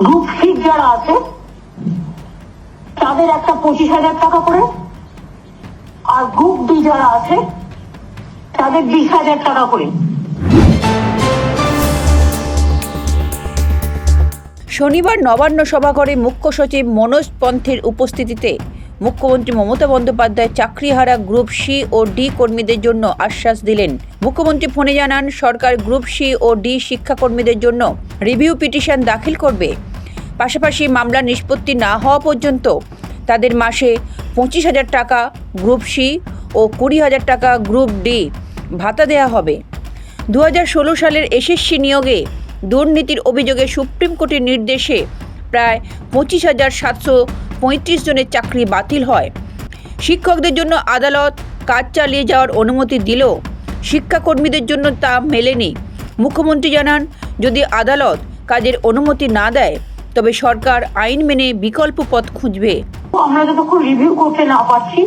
Group C যারা আছে, তাদের একটা পঁচিশ হাজার টাকা করে। আর গ্রুপ ডি যারা আছে, তাদের বিশ হাজার টাকা করে। শনিবার নবান্ন সভাঘরে মুখ্য সচিব মনোজ পন্থের উপস্থিতিতে মুখ্যমন্ত্রী মমতা বন্দ্যোপাধ্যায় চাকরিহারা গ্রুপ সি ও ডি কর্মীদের জন্য আশ্বাস দিলেন। মুখ্যমন্ত্রী ফোনে জানান, সরকার গ্রুপ সি ও ডি শিক্ষাকর্মীদের জন্য রিভিউ পিটিশন দাখিল করবে। পাশাপাশি মামলা নিষ্পত্তি না হওয়া পর্যন্ত তাদের মাসে পঁচিশ হাজার টাকা গ্রুপ সি ও কুড়ি হাজার টাকা গ্রুপ ডি ভাতা দেওয়া হবে। দু হাজার ষোলো সালের এসএসসি নিয়োগে দুর্নীতির অভিযোগে সুপ্রিম কোর্টের নির্দেশে প্রায় পঁচিশ হাজার সাতশো পঁয়ত্রিশ জনের চাকরি বাতিল হয়। শিক্ষকদের জন্য আদালত কাজ চালিয়ে যাওয়ার অনুমতি দিলেও শিক্ষাকর্মীদের জন্য তা মেলেনি। মুখ্যমন্ত্রী জানান, যদি আদালত কাজের অনুমতি না দেয় তবে সরকার আইন মেনে বিকল্প পথ খুঁজবে। আমরা যতক্ষণ রিভিউ করতে না পারছি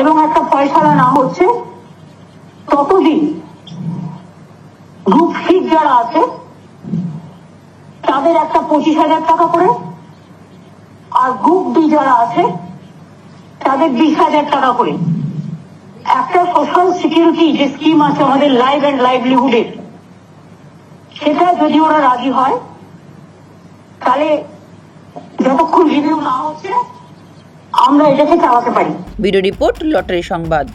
এবং একটা ফয়সালা না হচ্ছে, ততদিন গ্রুপ সি যারা আছে, তাদের একটা পঁচিশ হাজার টাকা করে আর গ্রুপ ডি যারা আছে, তাদের বিশ হাজার টাকা করে। একটা সোশ্যাল সিকিউরিটি যে স্কিম আছে আমাদের লাইভ অ্যান্ড লাইভলিহুডের সেটা যদি ওরা রাজি হয় তাহলে যতক্ষণ রিভিউ না হচ্ছে আমরা এটাকে চালাতে পারি। ভিডিও রিপোর্ট লটারি সংবাদ।